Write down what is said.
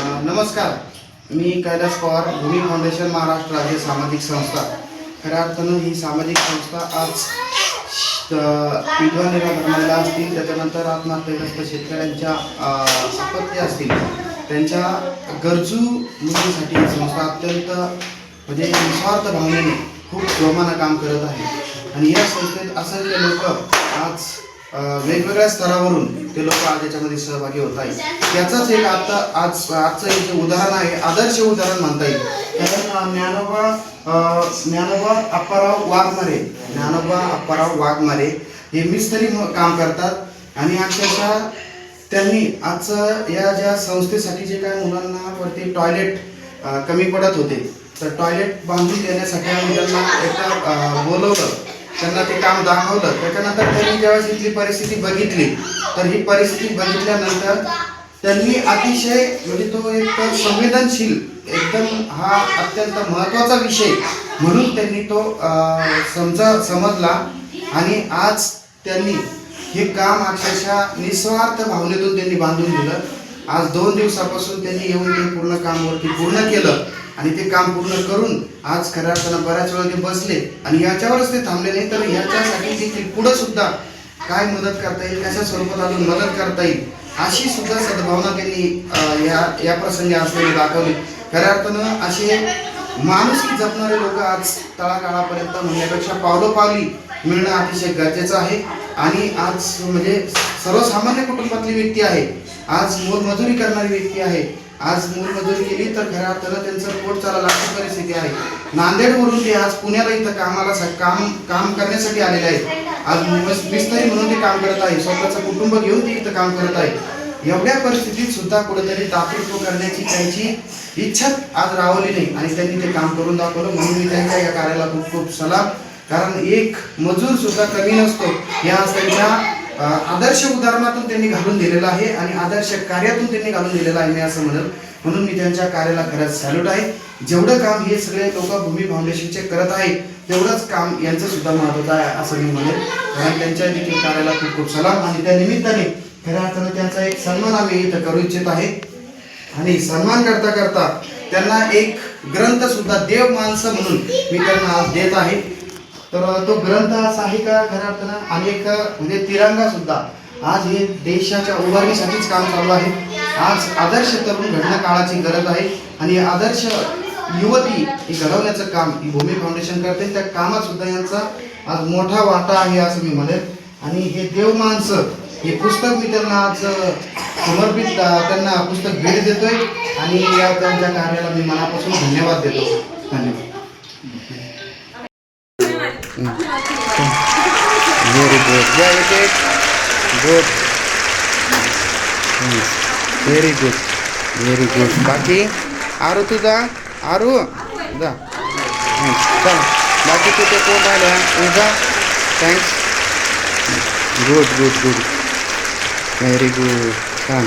नमस्कार. मी कैलास पवार भूमी फाउंडेशन महाराष्ट्र राज्य सामाजिक संस्था. खऱ्या अर्थानं ही सामाजिक संस्था आज विधवा महिला असतील त्याच्यानंतर आत्महत्याग्रस्त शेतकऱ्यांच्या अ, आपत्ती असतील त्यांच्या गरजू मुलींसाठी ही संस्था अत्यंत म्हणजे निस्वार्थ भावनेने खूप जोमानं काम करत आहे. आणि या संस्थेत असंख्य लोक आज वेगवेगळ्या स्तरावरून ते लोक आज याच्यामध्ये सहभागी होत आहेत. त्याचाच एक आता आज आजचं एक उदाहरण आहे आदर्श उदाहरण म्हणता येईल. कारण ज्ञानोबा ज्ञानोबा अप्पाराव वाघमारे. ज्ञानोबा अप्पाराव वाघमारे. हे मिस्त्री काम करतात. आणि अक्षरशः त्यांनी आजचं या ज्या संस्थेसाठी जे काय मुलांना वरती टॉयलेट कमी पडत होते तर टॉयलेट बांधून देण्यासाठी आम्ही त्यांना एकदा बोलवलं. त्यांना ते काम दाखवलं. त्याच्यानंतर त्यांनी ज्यावेळेस इथली परिस्थिती बघितली तर ही परिस्थिती बघितल्यानंतर त्यांनी अतिशय म्हणजे तो एक संवेदनशील एकदम हा अत्यंत महत्त्वाचा विषय म्हणून त्यांनी तो समजा समजला. आणि आज त्यांनी हे काम अक्षरशः निस्वार्थ भावनेतून त्यांनी बांधून दिलं. आज दोन दिवसापासून त्यांनी येऊन ते पूर्ण कामवरती पूर्ण केलं. आणि ते काम पूर्ण करून आज खऱ्या अर्थानं बऱ्याच वेळा ते बसले आणि याच्यावरच ते थांबले नाही तर ह्याच्यासाठी देखील पुढं सुद्धा काय मदत करता येईल कशा स्वरूपात अजून मदत करता येईल अशी सुद्धा सद्भावना त्यांनी या या प्रसंगी असलेली दाखवली. खऱ्या अर्थानं असे माणुसकी जपणारे लोक आज तळागाळापर्यंत म्हणण्यापेक्षा पावलोपावली मिळणं अतिशय गरजेचं आहे. आणि आज म्हणजे सर्वसामान्य कुटुंबातली व्यक्ती आहे आज मोलमजुरी करणारी व्यक्ती आहे आज मोलमजुरी केली तर खऱ्या अर्थानं त्यांचं पोट चाला लागण्याची परिस्थिती आहे. नांदेडवरून ते आज पुण्याला इथं कामाला सा- काम काम करण्यासाठी आलेले आहेत. आज मिस- मिस्त्री म्हणून ते काम करत आहे स्वतःचं कुटुंब घेऊन ते इथं काम करत आहे एवढ्या परिस्थितीत सुद्धा कुठेतरी दातृत्व करण्याची त्यांची इच्छा आज रावली नाही आणि त्यांनी ते काम करून दाखवलं. म्हणून मी त्यांच्या या कार्याला खूप खूप सलाम. कारण एक मजूर सुद्धा कमी नसतो. या त्यांच्या आदर्श उदाहरणातून त्यांनी घालून दिलेलं आहे आणि आदर्श कार्यातून त्यांनी घालून दिलेलं आहे मी असं म्हणेल. म्हणून मी त्यांच्या कार्याला खरंच सॅल्यूट आहे. जेवढं काम हे सगळे लोक भूमी फाउंडेशनचे करत आहे तेवढंच काम यांचं सुद्धा महत्वाचं आहे असं मी म्हणेल. कारण त्यांच्या देखील कार्याला खूप खूप सलाम आणि त्या निमित्ताने खऱ्या अर्थानं त्यांचा एक सन्मान आम्ही इथं करू इच्छित आहे. आणि सन्मान करता करता त्यांना एक ग्रंथ सुद्धा देव माणसं म्हणून मी त्यांना आज देत आहे. तर तो ग्रंथ असा आहे का खऱ्या अर्थानं आणि म्हणजे तिरंगा सुद्धा. आज हे देशाच्या उभारणीसाठीच काम चालू आहे. आज आदर्श तरुण घडणं काळाची गरज आहे. आणि आदर्श युवती हे घडवण्याचं काम ही भूमी फाउंडेशन करते. त्या कामात सुद्धा यांचा आज मोठा वाटा आहे असं मी म्हणेन. आणि हे देव माणसं हे पुस्तक मी त्यांना आज समर्पित त्यांना पुस्तक भेट देतोय. आणि या त्यांच्या कार्याला मी मनापासून धन्यवाद देतो. धन्यवाद. Very good. Yeah, you good Good. Yes. Very good. Very good. बाकी आरू तुझा आरू जा हम्म, चल बाकी तुझे कोण राहिल्या उजा thanks good good good very good छान